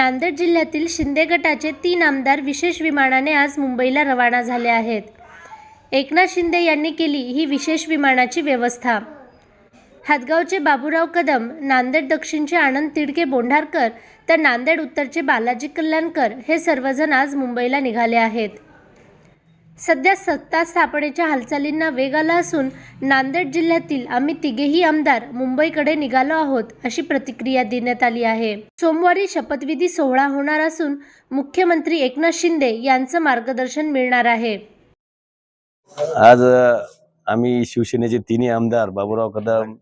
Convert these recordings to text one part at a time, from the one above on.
नांदेड जिल्ह्यातील शिंदे गटाचे तीन आमदार विशेष विमानाने आज मुंबईला रवाना झाले आहेत. एकनाथ शिंदे यांनी केली ही विशेष विमानाची व्यवस्था. हातगावचे बाबूराव कदम नांदेड दक्षिणचे आनंद तिडके बोंढारकर तर नांदेड उत्तरचे बालाजी कल्याणकर हे सर्वजण आज मुंबईला निघाले आहेत. सध्या सत्ता स्थापनेच्या हालचालींना वेग आला असून नांदेड जिल्ह्यातील आम्ही तिघेही आमदार मुंबईकडे निघालो आहोत अशी प्रतिक्रिया देण्यात आली आहे. सोमवारी शपथविधी सोहळा होणार असून मुख्यमंत्री एकनाथ शिंदे यांचं मार्गदर्शन मिळणार आहे. आज आम्ही शिवसेनेचे तिन्ही आमदार बाबूराव कदम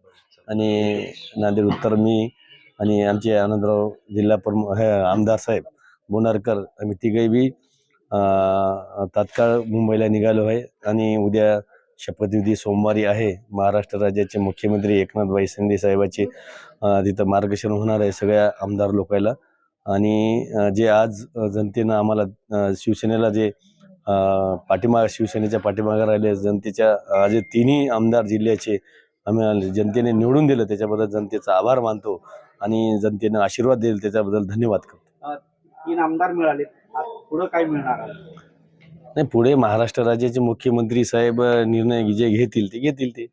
आणि नांदेड उत्तर मी आणि आमचे आनंदराव जिल्हा प्रमुख आमदार साहेब बोनारकर आम्ही तिघे बी तात्काळ मुंबईला निघालो आहे आणि उद्या शपथविधी सोमवारी आहे. महाराष्ट्र राज्याचे मुख्यमंत्री एकनाथबाई शिंदे साहेबाचे तिथं मार्गदर्शन होणार आहे सगळ्या आमदार लोकायला. आणि जे आज जनतेनं आम्हाला शिवसेनेला जे पाठीमाग शिवसेनेच्या पाठीमागे राहिले जनतेच्या जे तिन्ही आमदार जिल्ह्याचे आम्ही जनतेने निवडून दिलं त्याच्याबद्दल जनतेचा आभार मानतो आणि जनतेनं आशीर्वाद दिले त्याच्याबद्दल धन्यवाद करतो. तीन आमदार मिळाले पुढे काय मिळणार आहे? नाही पुढे महाराष्ट्र राज्याचे मुख्यमंत्री साहेब निर्णय जे घेतील ते घेतील ते